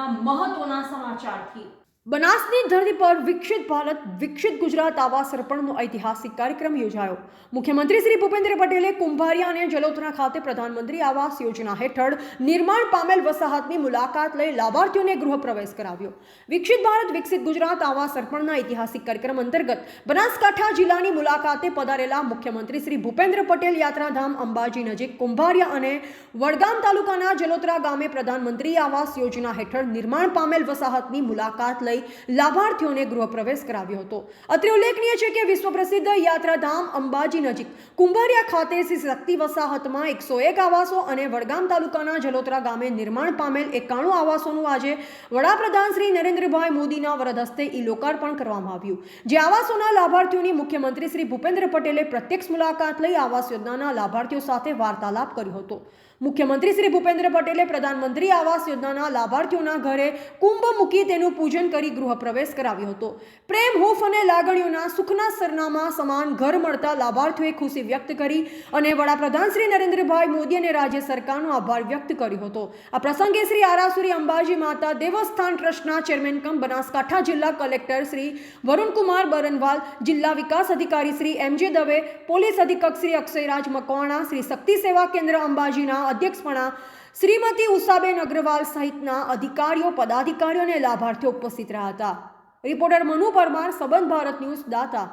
આજના મહત્વના સમાચારથી. બનાસની ધરતી પર વિકસિત ભારત, વિકસિત ગુજરાત આવાસ અર્પણનો ઐતિહાસિક કાર્યક્રમ યોજાયો. મુખ્યમંત્રી શ્રી ભૂપેન્દ્ર પટેલે કુંભારિયા અને જલોત્રા ખાતે પ્રધાનમંત્રી આવાસ યોજના હેઠળ નિર્માણ પામેલ વસાહતની મુલાકાત લઈ લાભાર્થીઓને ગૃહ પ્રવેશ કરાવ્યો. વિકસિત ભારત, વિકસિત ગુજરાત આવાસ અર્પણના ઐતિહાસિક કાર્યક્રમ અંતર્ગત બનાસકાંઠા જિલ્લાની મુલાકાતે પધારેલા મુખ્યમંત્રી શ્રી ભૂપેન્દ્ર પટેલ યાત્રાધામ અંબાજી નજીક કુંભારિયા અને વડગામ તાલુકાના જલોત્રા ગામે પ્રધાનમંત્રી આવાસ યોજના હેઠળ નિર્માણ પામેલ વસાહતની મુલાકાત લઈ લાભાર્થીઓને ગૃહ પ્રવેશ કરાવ્યો હતો. અત્રે ઉલ્લેખનીય છે કે વિશ્વ પ્રસિદ્ધ યાત્રાધામ અંબાજી નજીક કુંભારિયા ખાતે શ્રી શક્તિ વસાહતમાં એકસો એક આવાસો અને વડગામ તાલુકાના જલોત્રા ગામે નિર્માણ પામેલ એકાણું આવાસોનું આજે વડાપ્રધાન શ્રી નરેન્દ્રભાઈ મોદીના વરદ હસ્તે ઈ લોકાર્પણ કરવામાં આવ્યું. જે આવાસોના લાભાર્થીઓની મુખ્યમંત્રી શ્રી ભૂપેન્દ્ર પટેલે પ્રત્યક્ષ મુલાકાત લઈ આવાસ યોજનાના લાભાર્થીઓ સાથે વાર્તાલાપ કર્યો હતો. મુખ્યમંત્રી શ્રી ભૂપેન્દ્ર પટેલે પ્રધાનમંત્રી આવાસ યોજનાના લાભાર્થીઓના ઘરે કુંભ મૂકી તેનું પૂજન કરી ગૃહ પ્રવેશ કરાવ્યો હતો. પ્રેમ, હૂફ અને લાગણીઓના સુખના સરનામા સમાન ઘર મળતા લાભાર્થીઓએ ખુશી વ્યક્ત કરી અને વડાપ્રધાન શ્રી નરેન્દ્રભાઈ મોદી અને રાજ્ય સરકારનો આભાર વ્યક્ત કર્યો હતો. આ પ્રસંગે શ્રી આરાસુરી અંબાજી માતા દેવસ્થાન ટ્રસ્ટના ચેરમેન કમ બનાસકાંઠા જિલ્લા કલેક્ટર શ્રી વરુણકુમાર બરનવાલ, જિલ્લા વિકાસ અધિકારી શ્રી એમ દવે, પોલીસ અધિક્ષક શ્રી અક્ષયરાજ મકવાણા, શ્રી શક્તિ સેવા કેન્દ્ર અંબાજીના અધ્યક્ષપણા શ્રીમતી ઉષાબેન અગ્રવાલ સહિતના અધિકારીઓ, પદાધિકારીઓ અને લાભાર્થીઓ ઉપસ્થિત રહ્યા હતા. રિપોર્ટર મનુ પરમાર, સંબંધ ભારત ન્યૂઝ, દાતા.